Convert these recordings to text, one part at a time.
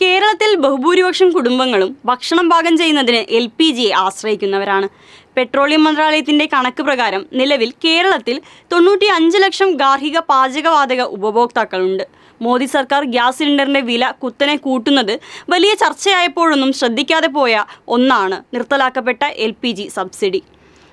കേരളത്തിൽ ബഹുഭൂരിപക്ഷം കുടുംബങ്ങളും ഭക്ഷണം പാകം ചെയ്യുന്നതിന് എൽ പി ജിയെ ആശ്രയിക്കുന്നവരാണ്. പെട്രോളിയം മന്ത്രാലയത്തിന്റെ കണക്ക് പ്രകാരം നിലവിൽ കേരളത്തിൽ തൊണ്ണൂറ്റി അഞ്ച് ലക്ഷം ഗാർഹിക പാചകവാതക ഉപഭോക്താക്കളുണ്ട്. മോദി സർക്കാർ ഗ്യാസ് സിലിണ്ടറിന്റെ വില കുത്തനെ കൂട്ടുന്നത് വലിയ ചർച്ചയായപ്പോഴൊന്നും ശ്രദ്ധിക്കാതെ പോയ ഒന്നാണ് നിർത്തലാക്കപ്പെട്ട എൽ സബ്സിഡി.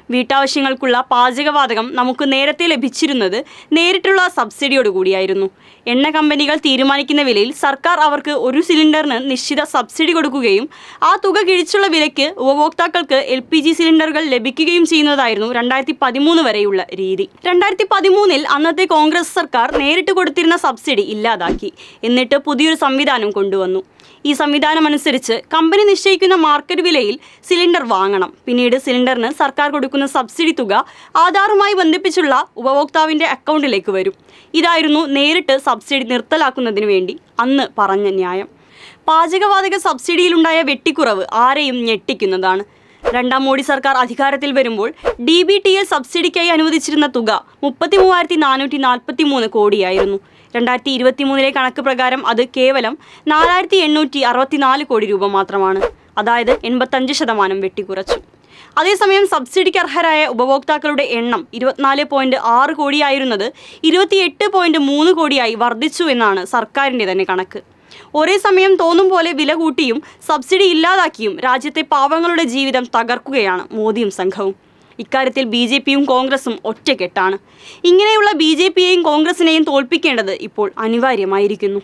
വീട്ടാവശ്യങ്ങൾക്കുള്ള പാചകവാതകം നമുക്ക് നേരത്തെ ലഭിച്ചിരുന്നത് നേരിട്ടുള്ള സബ്സിഡിയോട് കൂടിയായിരുന്നു. എണ്ണ കമ്പനികൾ തീരുമാനിക്കുന്ന വിലയിൽ സർക്കാർ അവർക്ക് ഒരു സിലിണ്ടറിന് നിശ്ചിത സബ്സിഡി കൊടുക്കുകയും ആ തുക കിഴിച്ചുള്ള വിലയ്ക്ക് ഉപഭോക്താക്കൾക്ക് എൽ പി ജി സിലിണ്ടറുകൾ ലഭിക്കുകയും ചെയ്യുന്നതായിരുന്നു രണ്ടായിരത്തി പതിമൂന്ന് വരെയുള്ള രീതി. രണ്ടായിരത്തി പതിമൂന്നിൽ അന്നത്തെ കോൺഗ്രസ് സർക്കാർ നേരിട്ട് കൊടുത്തിരുന്ന സബ്സിഡി ഇല്ലാതാക്കി. എന്നിട്ട് പുതിയൊരു സംവിധാനം കൊണ്ടുവന്നു. ഈ സംവിധാനം അനുസരിച്ച് കമ്പനി നിശ്ചയിക്കുന്ന മാർക്കറ്റ് വിലയിൽ സിലിണ്ടർ വാങ്ങണം. പിന്നീട് സിലിണ്ടറിന് സർക്കാർ കൊടുക്കുന്ന സബ്സിഡി തുക ആധാറുമായി ബന്ധിപ്പിച്ചുള്ള ഉപഭോക്താവിന്റെ അക്കൗണ്ടിലേക്ക് വരും. ഇതായിരുന്നു നേരിട്ട് സബ്സിഡി നിർത്തലാക്കുന്നതിന് വേണ്ടി അന്ന് പറഞ്ഞ ന്യായം. പാചകവാതക സബ്സിഡിയിലുണ്ടായ വെട്ടിക്കുറവ് ആരെയും ഞെട്ടിക്കുന്നതാണ്. രണ്ടാം മോഡി സർക്കാർ അധികാരത്തിൽ വരുമ്പോൾ ഡി ബി ടി എൽ സബ്സിഡിക്കായി അനുവദിച്ചിരുന്ന തുക മുപ്പത്തി മൂവായിരത്തി നാനൂറ്റി നാൽപ്പത്തി മൂന്ന് കോടിയായിരുന്നു. രണ്ടായിരത്തി ഇരുപത്തി മൂന്നിലെ കണക്ക് പ്രകാരം അത് കേവലം നാലായിരത്തി എണ്ണൂറ്റി അറുപത്തിനാല് കോടി രൂപ മാത്രമാണ്. അതായത് എൺപത്തഞ്ച് ശതമാനം വെട്ടിക്കുറച്ചു. അതേസമയം സബ്സിഡിക്ക് അർഹരായ ഉപഭോക്താക്കളുടെ എണ്ണം ഇരുപത്തിനാല് പോയിന്റ് ആറ് കോടിയായിരുന്നത് ഇരുപത്തിയെട്ട് പോയിന്റ് മൂന്ന് കോടിയായി വർദ്ധിച്ചു എന്നാണ് സർക്കാരിന്റെ തന്നെ കണക്ക്. ഒരേ സമയം തോന്നും പോലെ വില കൂട്ടിയും സബ്സിഡി ഇല്ലാതാക്കിയും രാജ്യത്തെ പാവങ്ങളുടെ ജീവിതം തകർക്കുകയാണ് മോദിയും സംഘവും. ഇക്കാര്യത്തിൽ ബി ജെ പിയും കോൺഗ്രസും ഒറ്റക്കെട്ടാണ്. ഇങ്ങനെയുള്ള ബി ജെ പിയെയും കോൺഗ്രസിനെയും തോൽപ്പിക്കേണ്ടത് ഇപ്പോൾ അനിവാര്യമായിരിക്കുന്നു.